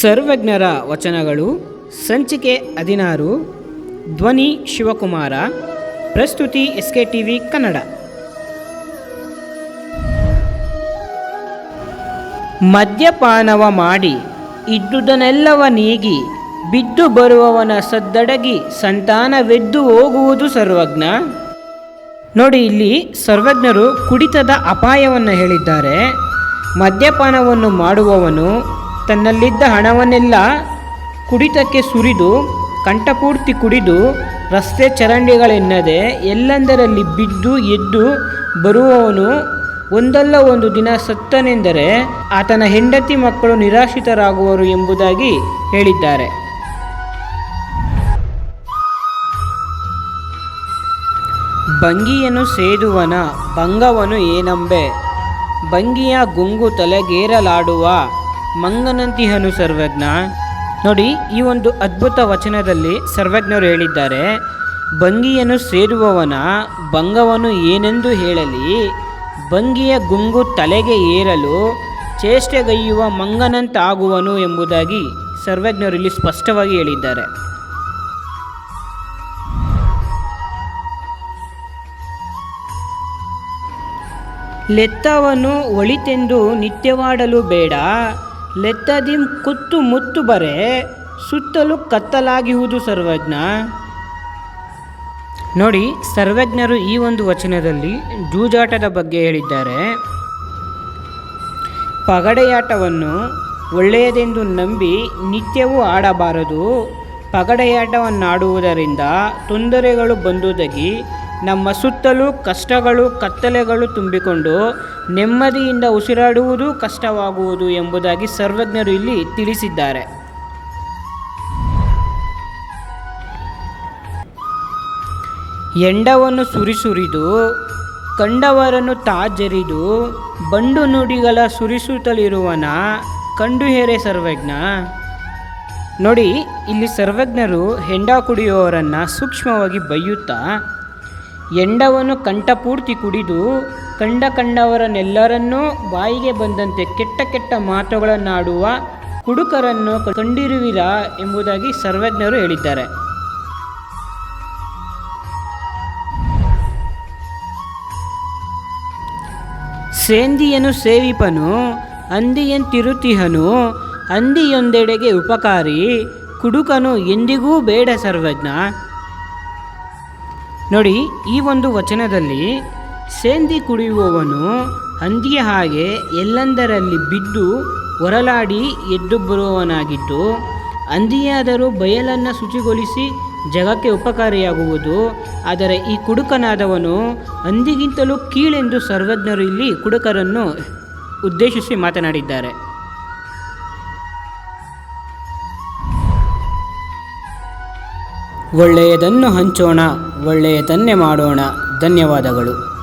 ಸರ್ವಜ್ಞರ ವಚನಗಳು, ಸಂಚಿಕೆ ಹದಿನಾರು, ಧ್ವನಿ ಶಿವಕುಮಾರ, ಪ್ರಸ್ತುತಿ S K T V Kannada. ಮದ್ಯಪಾನವ ಮಾಡಿ ಇದ್ದುದನ್ನೆಲ್ಲವ ನೀಗಿ ಬಿದ್ದು ಬರುವವನ ಸದ್ದಡಗಿ ಸಂತಾನವೆದ್ದು ಹೋಗುವುದು ಸರ್ವಜ್ಞ. ನೋಡಿ, ಇಲ್ಲಿ ಸರ್ವಜ್ಞರು ಕುಡಿತದ ಅಪಾಯವನ್ನು ಹೇಳಿದ್ದಾರೆ. ಮದ್ಯಪಾನವನ್ನು ಮಾಡುವವನು ತನ್ನಲ್ಲಿದ್ದ ಹಣವನ್ನೆಲ್ಲ ಕುಡಿತಕ್ಕೆ ಸುರಿದು, ಕಂಠಪೂರ್ತಿ ಕುಡಿದು, ರಸ್ತೆ ಚರಂಡಿಗಳೆನ್ನದೆ ಎಲ್ಲೆಂದರಲ್ಲಿ ಬಿದ್ದು ಎದ್ದು ಬರುವವನು ಒಂದಲ್ಲ ಒಂದು ದಿನ ಸತ್ತನೆಂದರೆ ಆತನ ಹೆಂಡತಿ ಮಕ್ಕಳು ನಿರಾಶ್ರಿತರಾಗುವರು ಎಂಬುದಾಗಿ ಹೇಳಿದ್ದಾರೆ. ಭಂಗಿಯನ್ನು ಸೇದುವನ ಭಂಗವನು ಏನಂಬೆ? ಭಂಗಿಯ ಗುಂಗು ತಲೆಗೇರಲಾಡುವ ಮಂಗನಂತಿಹನು ಸರ್ವಜ್ಞ. ನೋಡಿ, ಈ ಒಂದು ಅದ್ಭುತ ವಚನದಲ್ಲಿ ಸರ್ವಜ್ಞರು ಹೇಳಿದ್ದಾರೆ, ಭಂಗಿಯನ್ನು ಸೇರುವವನ ಭಂಗವನ್ನು ಏನೆಂದು ಹೇಳಲಿ, ಭಂಗಿಯ ಗುಂಗು ತಲೆಗೆ ಏರಲು ಚೇಷ್ಟೆಗೈಯುವ ಮಂಗನಂತಾಗುವನು ಎಂಬುದಾಗಿ ಸರ್ವಜ್ಞರು ಇಲ್ಲಿ ಸ್ಪಷ್ಟವಾಗಿ ಹೇಳಿದ್ದಾರೆ. ಲೆತ್ತವನ್ನು ಒಳಿತೆಂದು ನಿತ್ಯವಾಡಲು ಬೇಡ ಲೆತ್ತದಿಂ ಕುತ್ತು ಮುತ್ತು ಬರೆ ಸುತ್ತಲೂ ಕತ್ತಲಾಗಿಹುದು ಸರ್ವಜ್ಞ. ನೋಡಿ, ಸರ್ವಜ್ಞರು ಈ ಒಂದು ವಚನದಲ್ಲಿ ಜೂಜಾಟದ ಬಗ್ಗೆ ಹೇಳಿದ್ದಾರೆ. ಪಗಡೆಯಾಟವನ್ನು ಒಳ್ಳೆಯದೆಂದು ನಂಬಿ ನಿತ್ಯವೂ ಆಡಬಾರದು. ಪಗಡೆಯಾಟವನ್ನಾಡುವುದರಿಂದ ತೊಂದರೆಗಳು ಬಂದುದಗಿ ನಮ್ಮ ಸುತ್ತಲೂ ಕಷ್ಟಗಳು, ಕತ್ತಲೆಗಳು ತುಂಬಿಕೊಂಡು ನೆಮ್ಮದಿಯಿಂದ ಉಸಿರಾಡುವುದು ಕಷ್ಟವಾಗುವುದು ಎಂಬುದಾಗಿ ಸರ್ವಜ್ಞರು ಇಲ್ಲಿ ತಿಳಿಸಿದ್ದಾರೆ. ಎಂಡವನ್ನು ಸುರಿಸುರಿದು, ಕಂಡವರನ್ನು ತಾಜರಿದು, ಬಂಡು ನುಡಿಗಳ ಸುರಿಸುತ್ತಲಿರುವನ ಕಂಡು ಹೇರೆ ಸರ್ವಜ್ಞ. ನೋಡಿ, ಇಲ್ಲಿ ಸರ್ವಜ್ಞರು ಹೆಂಡ ಕುಡಿಯುವವರನ್ನು ಸೂಕ್ಷ್ಮವಾಗಿ ಬೈಯುತ್ತಾ ಎಂಡವನ್ನು ಕಂಠಪೂರ್ತಿ ಕುಡಿದು ಕಂಡ ಕಂಡವರನ್ನೆಲ್ಲರನ್ನೂ ಬಾಯಿಗೆ ಬಂದಂತೆ ಕೆಟ್ಟ ಕೆಟ್ಟ ಮಾತುಗಳನ್ನಾಡುವ ಕುಡುಕರನ್ನು ಕಂಡಿರುವಿರಾ ಎಂಬುದಾಗಿ ಸರ್ವಜ್ಞರು ಹೇಳಿದ್ದಾರೆ. ಸೇಂದಿಯನು ಸೇವಿಪನು ಅಂದಿಯಂತಿರುತಿಹನು ಅಂದಿಯೊಂದೆಡೆಗೆ ಉಪಕಾರಿ, ಕುಡುಕನು ಎಂದಿಗೂ ಬೇಡ ಸರ್ವಜ್ಞ. ನೋಡಿ, ಈ ಒಂದು ವಚನದಲ್ಲಿ ಸೇಂದಿ ಕುಡಿಯುವವನು ಹಂದಿಯ ಹಾಗೆ ಎಲ್ಲೆಂದರಲ್ಲಿ ಬಿದ್ದು ಹೊರಲಾಡಿ ಎದ್ದು ಬರುವವನಾಗಿದ್ದು ಹಂದಿಯಾದರೂ ಬಯಲನ್ನು ಶುಚಿಗೊಳಿಸಿ ಜಗಕ್ಕೆ ಉಪಕಾರಿಯಾಗುವುದು. ಆದರೆ ಈ ಕುಡುಕನಾದವನು ಹಂದಿಗಿಂತಲೂ ಕೀಳೆಂದು ಸರ್ವಜ್ಞರು ಇಲ್ಲಿ ಕುಡುಕರನ್ನು ಉದ್ದೇಶಿಸಿ ಮಾತನಾಡಿದ್ದಾರೆ. ಒಳ್ಳೆಯದನ್ನು ಹಂಚೋಣ. ಒಳ್ಳೆಯದನ್ನೇ ಮಾಡೋಣ. ಧನ್ಯವಾದಗಳು.